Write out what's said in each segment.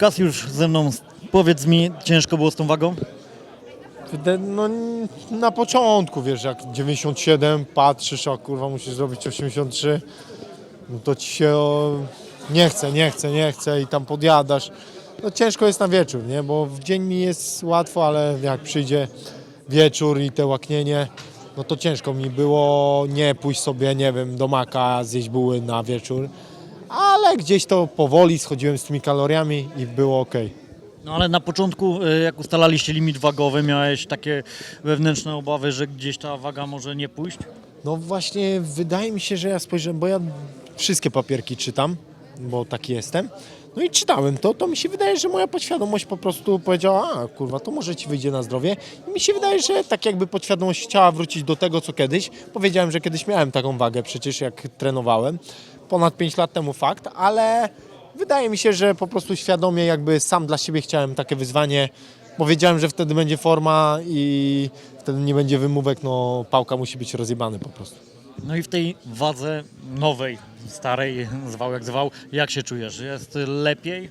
Kasiusz ze mną, powiedz mi, ciężko było z tą wagą? No na początku, wiesz, jak 97 patrzysz, a kurwa musisz zrobić 83, no to ci się o, nie chce, nie chce, nie chce i tam podjadasz. No ciężko jest na wieczór, nie? Bo w dzień mi jest łatwo, ale jak przyjdzie wieczór i te łaknienie, no to ciężko mi było nie pójść sobie, nie wiem, do maka, zjeść buły na wieczór. Ale gdzieś to powoli schodziłem z tymi kaloriami i było ok. No ale na początku, y, jak ustalaliście limit wagowy, miałeś takie wewnętrzne obawy, że gdzieś ta waga może nie pójść? No właśnie, wydaje mi się, że ja spojrzałem, bo ja wszystkie papierki czytam, bo taki jestem. No i czytałem to, to mi się wydaje, że moja podświadomość po prostu powiedziała, a kurwa, to może ci wyjdzie na zdrowie. I mi się wydaje, że tak jakby podświadomość chciała wrócić do tego, co kiedyś. Powiedziałem, że kiedyś miałem taką wagę przecież, jak trenowałem. Ponad 5 lat temu fakt, ale wydaje mi się, że po prostu świadomie jakby sam dla siebie chciałem takie wyzwanie, bo wiedziałem, że wtedy będzie forma i wtedy nie będzie wymówek, no pałka musi być rozjebany po prostu. No i w tej wadze nowej, starej, zwał jak zwał, jak się czujesz? Jest lepiej?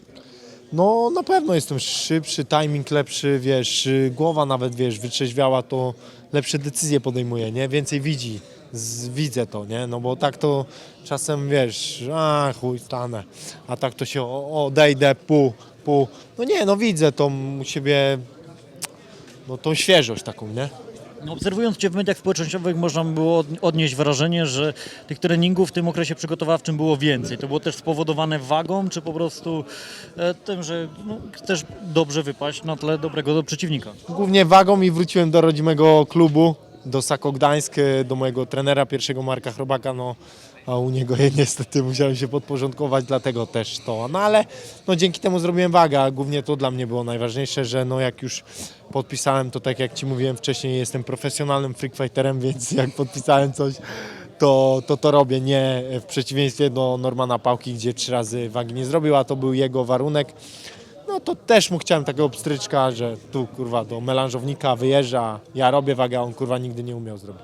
No na pewno jestem szybszy, timing lepszy, wiesz, głowa nawet, wiesz, wytrzeźwiała, to lepsze decyzje podejmuje, nie? Więcej widzi, z, widzę to, nie? No bo tak to czasem, wiesz, a chuj, stanę, a tak to się odejdę, pół, pół. No nie, no widzę tą u siebie, no tą świeżość taką, nie? No, obserwując Cię w mediach społecznościowych można było od- odnieść wrażenie, że tych treningów w tym okresie przygotowawczym było więcej. To było też spowodowane wagą, czy po prostu e, tym, że no, chcesz dobrze wypaść na tle dobrego przeciwnika? Głównie wagą i wróciłem do rodzimego klubu, do Sako Gdańsk, e, do mojego trenera pierwszego Marka Chrobaka, no a u niego niestety musiałem się podporządkować, dlatego też to. No ale no, dzięki temu zrobiłem wagę, a głównie to dla mnie było najważniejsze, że no jak już podpisałem, to tak jak Ci mówiłem wcześniej, jestem profesjonalnym freakfighterem, więc jak podpisałem coś, to, to to robię, nie w przeciwieństwie do Normana Pałki, gdzie trzy razy wagi nie zrobił, a to był jego warunek. No to też mu chciałem takiego pstryczka, że tu kurwa do melanżownika wyjeżdża, ja robię wagę, a on kurwa nigdy nie umiał zrobić.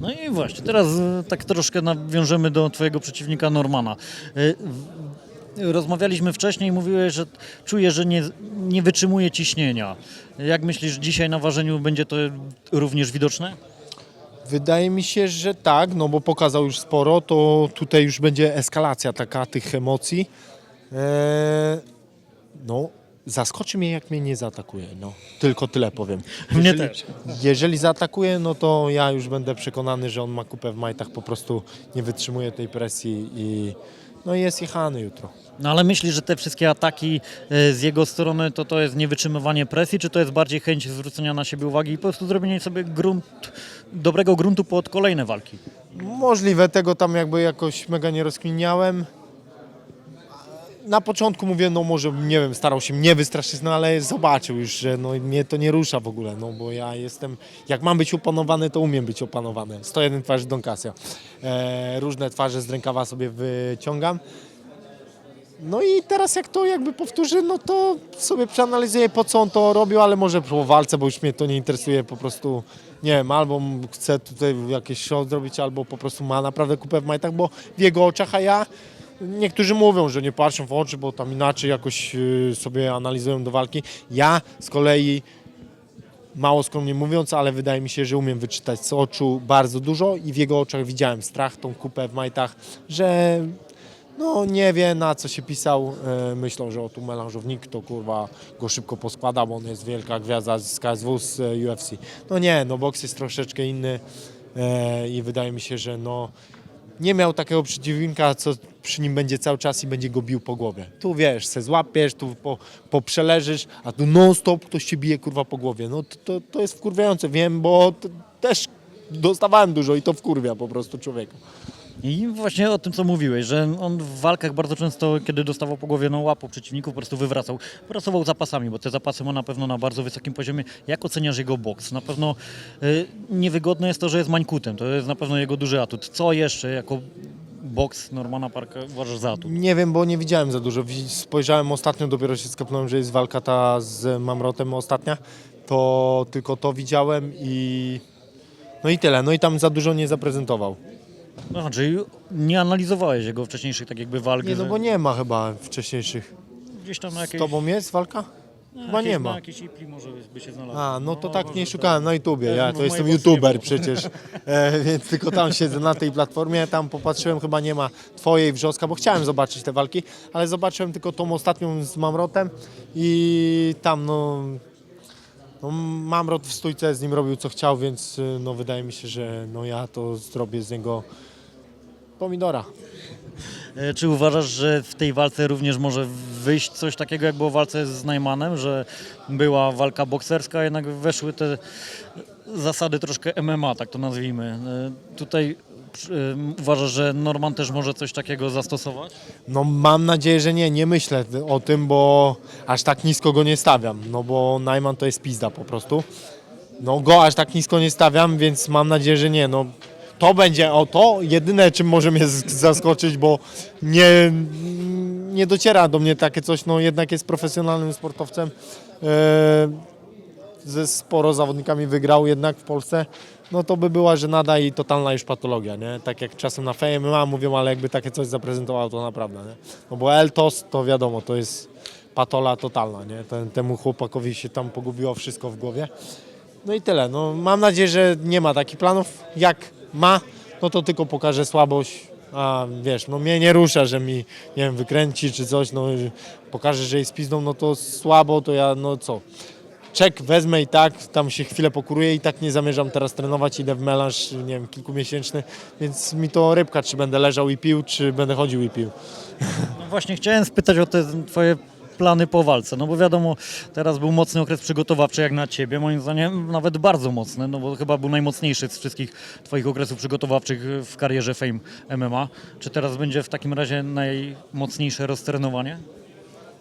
No i właśnie, teraz e, tak troszkę nawiążemy do Twojego przeciwnika Normana. E, w- Rozmawialiśmy wcześniej i mówiłeś, że czujesz, że nie, nie wytrzymuje ciśnienia. Jak myślisz, dzisiaj na ważeniu będzie to również widoczne? Wydaje mi się, że tak, no bo pokazał już sporo, to tutaj już będzie eskalacja taka tych emocji. Eee, no, zaskoczy mnie, jak mnie nie zaatakuje, no. Tylko tyle powiem. Mnie Jeżeli- też. Jeżeli zaatakuje, no to ja już będę przekonany, że on ma kupę w majtach, po prostu nie wytrzymuje tej presji i no jest jechany jutro. No ale myślisz, że te wszystkie ataki e, z jego strony to to jest niewytrzymywanie presji, czy to jest bardziej chęć zwrócenia na siebie uwagi i po prostu zrobienie sobie grunt, dobrego gruntu pod kolejne walki? Możliwe, tego tam jakby jakoś mega nie rozkminiałem. Na początku mówię, no może, nie wiem, starał się mnie wystraszyć, no ale zobaczył już, że no, mnie to nie rusza w ogóle, no bo ja jestem, jak mam być opanowany, to umiem być opanowany. 101 twarzy Don Casio. E, różne twarze z rękawa sobie wyciągam. No i teraz jak to jakby powtórzy, no to sobie przeanalizuję po co on to robił, ale może po walce, bo już mnie to nie interesuje po prostu, nie wiem, albo chce tutaj jakieś show zrobić, albo po prostu ma naprawdę kupę w majtach, bo w jego oczach, a ja, niektórzy mówią, że nie patrzą w oczy, bo tam inaczej jakoś y, sobie analizują do walki. Ja z kolei mało skromnie mówiąc, ale wydaje mi się, że umiem wyczytać z oczu bardzo dużo i w jego oczach widziałem strach, tą kupę w majtach, że no nie wie na co się pisał. E, myślą, że o tu melanżownik to kurwa go szybko poskłada, bo on jest wielka gwiazda z KSW, z e, UFC. No nie, no boks jest troszeczkę inny i wydaje mi się, że no nie miał takiego przeciwnika, co przy nim będzie cały czas i będzie go bił po głowie. Tu wiesz, se złapiesz, tu po, poprzeleżysz, a tu non stop ktoś cię bije kurwa po głowie. No to, to, to jest wkurwiające, wiem, bo też dostawałem dużo i to wkurwia po prostu człowieka. I właśnie o tym, co mówiłeś, że on w walkach bardzo często, kiedy dostawał po głowie, no łapał przeciwników, po prostu wywracał. Pracował zapasami, bo te zapasy ma na pewno na bardzo wysokim poziomie. Jak oceniasz jego boks? Na pewno y, niewygodne jest to, że jest mańkutem. To jest na pewno jego duży atut. Co jeszcze jako boks Normana Parka uważasz za atut? Nie wiem, bo nie widziałem za dużo. Spojrzałem ostatnio, dopiero się skapnąłem, że jest walka ta z Mamrotem ostatnia. To tylko to widziałem i no i tyle. No i tam za dużo nie zaprezentował. No, czyli nie analizowałeś jego wcześniejszych tak jakby walk. Nie, no że- bo nie ma chyba wcześniejszych. Gdzieś tam na Z tobą jest walka? na Chyba nie ma. Na jakiejś Ipli może by się znalazło. A, no to tak nie może szukałem na YouTubie, ja w to jestem nie YouTuber było. przecież, e, więc tylko tam siedzę na tej platformie, tam popatrzyłem, chyba nie ma twojej wrzoska, bo chciałem zobaczyć te walki, ale zobaczyłem tylko tą ostatnią z Mamrotem i tam no, no Mamrot w stójce z nim robił co chciał, więc y, no wydaje mi się, że no ja to zrobię z niego pomidora. E, Czy uważasz, że w tej walce również może wyjść coś takiego, jak było w walce z Najmanem, że była walka bokserska, jednak weszły te zasady troszkę MMA, tak to nazwijmy. E, Tutaj uważasz, że Norman też może coś takiego zastosować? No mam nadzieję, że nie, nie myślę o tym, bo aż tak nisko go nie stawiam, no bo Najman to jest pizda po prostu. No go aż tak nisko nie stawiam, więc mam nadzieję, że nie, no to będzie, o to jedyne czym może mnie zaskoczyć, bo nie, nie dociera do mnie takie coś, no jednak jest profesjonalnym sportowcem. E, ze sporo zawodnikami wygrał jednak w Polsce, no to by była żenada i totalna już patologia, nie? Tak jak czasem na FMA mówią, ale jakby takie coś zaprezentował, to naprawdę, nie? No bo Eltos to wiadomo, to jest patola totalna, nie? Ten, temu chłopakowi się tam pogubiło wszystko w głowie. No i tyle, no mam nadzieję, że nie ma takich planów, jak ma, no to tylko pokaże słabość, a wiesz, no mnie nie rusza, że mi, nie wiem, wykręci czy coś, no pokaże, że jest pizdą, no to słabo, to ja, no co, czek wezmę i tak, tam się chwilę pokuruję i tak nie zamierzam teraz trenować, idę w melanż, nie wiem, kilkumiesięczny, więc mi to rybka, czy będę leżał i pił, czy będę chodził i pił. No właśnie chciałem spytać o te twoje plany po walce, no bo wiadomo, teraz był mocny okres przygotowawczy jak na ciebie, moim zdaniem nawet bardzo mocny, no bo chyba był najmocniejszy z wszystkich twoich okresów przygotowawczych w karierze Fame MMA. Czy teraz będzie w takim razie najmocniejsze roztrenowanie?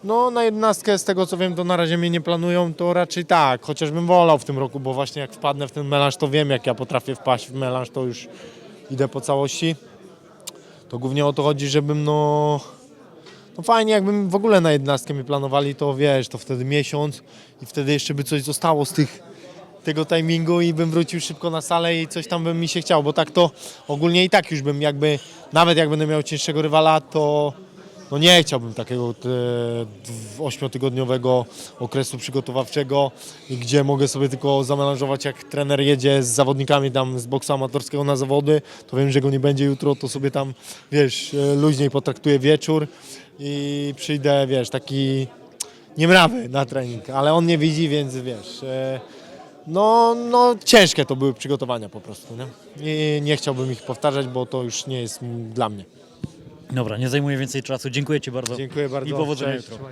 No na jednostkę z tego co wiem to na razie mnie nie planują, to raczej tak, chociażbym wolał w tym roku, bo właśnie jak wpadnę w ten melanż to wiem jak ja potrafię wpaść w melanż, to już idę po całości. To głównie o to chodzi, żebym no... No fajnie jakbym w ogóle na jednostkę mi planowali, to wiesz, to wtedy miesiąc i wtedy jeszcze by coś zostało z tych tego timingu i bym wrócił szybko na salę i coś tam by mi się chciało, bo tak to ogólnie i tak już bym jakby, nawet jak będę miał cięższego rywala, to no nie chciałbym takiego e, ośmiotygodniowego okresu przygotowawczego, gdzie mogę sobie tylko zamelanżować, jak trener jedzie z zawodnikami tam z boksu amatorskiego na zawody, to wiem, że go nie będzie jutro, to sobie tam, wiesz, e, luźniej potraktuję wieczór i przyjdę, wiesz, taki niemrawy na trening, ale on nie widzi, więc wiesz, e, no, no ciężkie to były przygotowania po prostu, nie? I nie chciałbym ich powtarzać, bo to już nie jest dla mnie. Dobra, nie zajmuję więcej czasu, dziękuję ci bardzo. Dziękuję bardzo. I powodzenia Cześć. jutro.